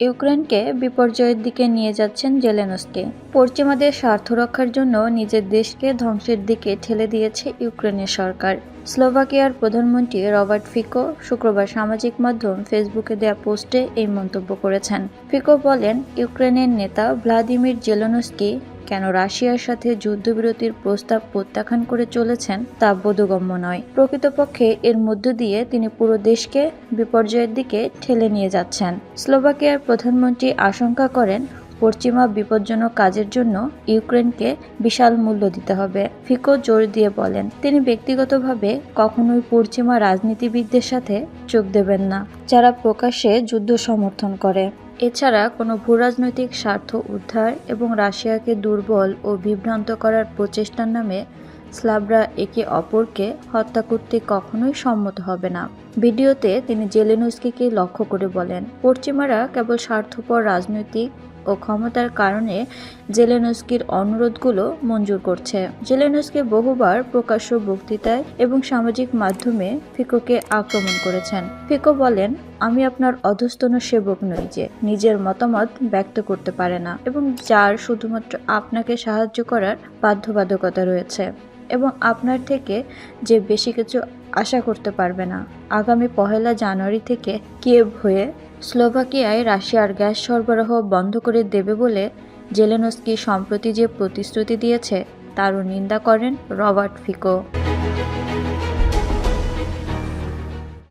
ইউক্রেনকে বিপর্যয়ের দিকে নিয়ে যাচ্ছেন জেলেনস্কে। পশ্চিমাদের স্বার্থ রক্ষার জন্য নিজের দেশকে ধ্বংসের দিকে ঠেলে দিয়েছে ইউক্রেনের সরকার। স্লোভাকিয়ার প্রধানমন্ত্রী রবার্ট ফিকো শুক্রবার সামাজিক মাধ্যম ফেসবুকে দেয়া পোস্টে এই মন্তব্য করেছেন। ফিকো বলেন, ইউক্রেনের নেতা ভ্লাদিমির জেলেনস্কি কেন রাশিয়ার সাথে যুদ্ধবিরতির প্রস্তাব প্রত্যাখ্যান করে চলেছেন তা বোধগম্য নয়। প্রকৃতপক্ষে এর মধ্য দিয়ে তিনি পুরো দেশকে বিপর্যয়ের দিকে ঠেলে নিয়ে যাচ্ছেন। স্লোভাকিয়ার প্রধানমন্ত্রী আশঙ্কা করেন পশ্চিমা বিপজ্জনক কাজের জন্য ইউক্রেনকে বিশাল মূল্য দিতে হবে, ফিকো জোর দিয়ে বলেন। তিনি ব্যক্তিগতভাবে কখনোই পশ্চিমা রাজনীতিবিদদের সাথে যোগ দেবেন না, যারা প্রকাশ্যে যুদ্ধ সমর্থন করে। এছাড়া কোনো ভূরাজনৈতিক স্বার্থ উদ্ধার এবং রাশিয়াকে দুর্বল ও বিভ্রান্ত করার প্রচেষ্টার নামে স্লাবরা একে অপরকে হত্যা করতে কখনোই সম্মত হবে না। ভিডিওতে তিনি জেলেনস্কিকে লক্ষ্য করে বলেন, পশ্চিমারা কেবল স্বার্থপর রাজনৈতিক ও ক্ষমতার কারণে জেলেনস্কির অনুরোধগুলো মঞ্জুর করছে। জেলেনস্কি বহুবার প্রকাশ্য বক্তৃতায় এবং সামাজিক মাধ্যমে ফিকোকে আক্রমণ করেছেন। ফিকো বলেন, আমি আপনার অধস্তন সেবক নই যে নিজের মতামত ব্যক্ত করতে পারে না এবং যার শুধুমাত্র আপনাকে সাহায্য করার বাধ্যবাধকতা রয়েছে এবং আপনার থেকে যে বেশি কিছু আশা করতে পারবে না। আগামী পহেলা জানুয়ারি থেকে কিয়েভ হয়ে স্লোভাকিয়ায় রাশিয়ার গ্যাস সরবরাহ বন্ধ করে দেবে বলে জেলেনস্কি সম্প্রতি যে প্রতিশ্রুতি দিয়েছে, তারও নিন্দা করেন রবার্ট ফিকো।